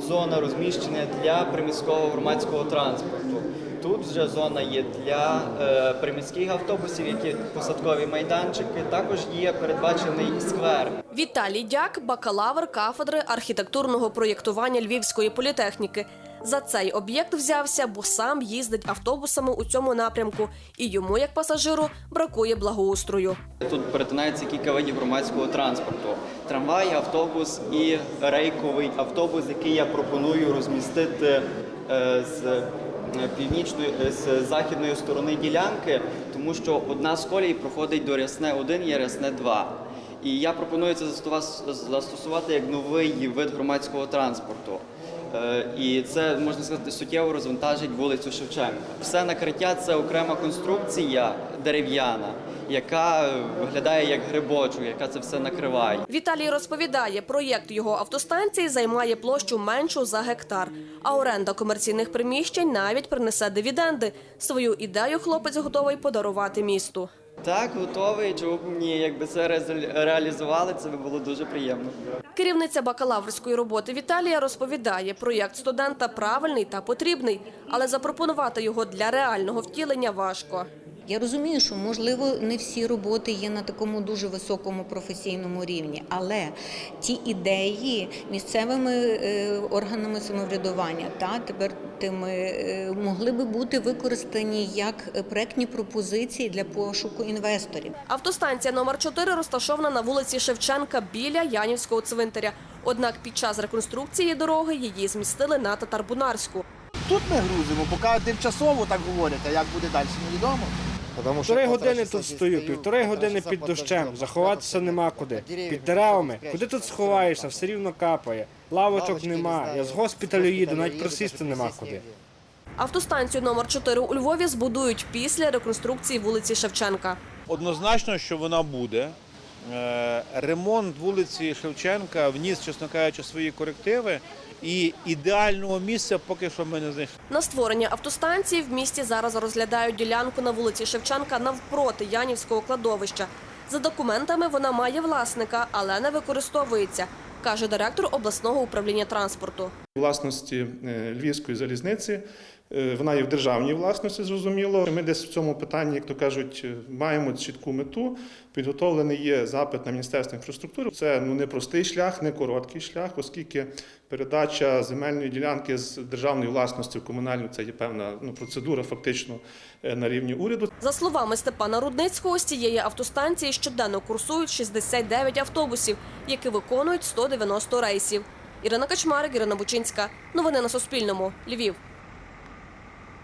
зона розміщена для приміського громадського транспорту. Тут вже зона є для е, приміських автобусів, які посадкові майданчики. Також є передбачений сквер. Віталій Дяк, бакалавр кафедри архітектурного проєктування Львівської політехніки. За цей об'єкт взявся, бо сам їздить автобусами у цьому напрямку, і йому, як пасажиру, бракує благоустрою. Тут перетинається кілька видів громадського транспорту: трамвай, автобус і рейковий автобус, який я пропоную розмістити е, з е, північної е, з західної сторони ділянки, тому що одна з колій проходить до Рясне 1 і Рясне 2. І я пропоную це застосува- застосувати як новий вид громадського транспорту. Е, І це можна сказати суттєво розвантажить вулицю Шевченка. Все накриття це окрема конструкція дерев'яна, яка виглядає як грибочок, яка це все накриває. Віталій розповідає, проєкт його автостанції займає площу меншу за гектар, а оренда комерційних приміщень навіть принесе дивіденди. Свою ідею хлопець готовий подарувати місту. Так, готовий. Чого б мені, якби це реалізували, це би було дуже приємно. Керівниця бакалаврської роботи Віталія розповідає, проєкт студента правильний та потрібний, але запропонувати його для реального втілення важко. Я розумію, що можливо не всі роботи є на такому дуже високому професійному рівні, але ті ідеї місцевими е, органами самоврядування та тепер тими е, могли би бути використані як проектні пропозиції для пошуку інвесторів. Автостанція номер 4 розташована на вулиці Шевченка біля Янівського цвинтаря. Однак під час реконструкції дороги її змістили на Татарбунарську. Тут ми грузимо, поки тимчасово так говорять, а як буде далі, невідомо. Тому Півтори години тут стою, півтори години під дощем. Заховатися нема куди. Під деревами. Куди тут сховаєшся? Все рівно капає. Лавочок нема. Я з госпіталю їду, навіть просісти нема куди. Автостанцію номер 4 у Львові збудують після реконструкції вулиці Шевченка. Однозначно, що вона буде. Е, Ремонт вулиці Шевченка вніс, чесно кажучи, свої корективи. І ідеального місця поки що ми не знайшли. На створення автостанції в місті зараз розглядають ділянку на вулиці Шевченка навпроти Янівського кладовища. За документами вона має власника, але не використовується, каже директор обласного управління транспорту. власності е, Львівської залізниці. Е, Вона є в державній власності, зрозуміло. Ми десь в цьому питанні, як то кажуть, е, маємо чітку мету. Підготовлений є запит на Міністерство інфраструктури. Це ну не простий шлях, не короткий шлях, оскільки передача земельної ділянки з державної власності в комунальну це є певна ну, процедура, фактично е, на рівні уряду. За словами Степана Рудницького, з цієї автостанції щоденно курсують 69 автобусів, які виконують 190 рейсів. Ірина Качмарик, Ірина Бучинська. Новини на Суспільному. Львів.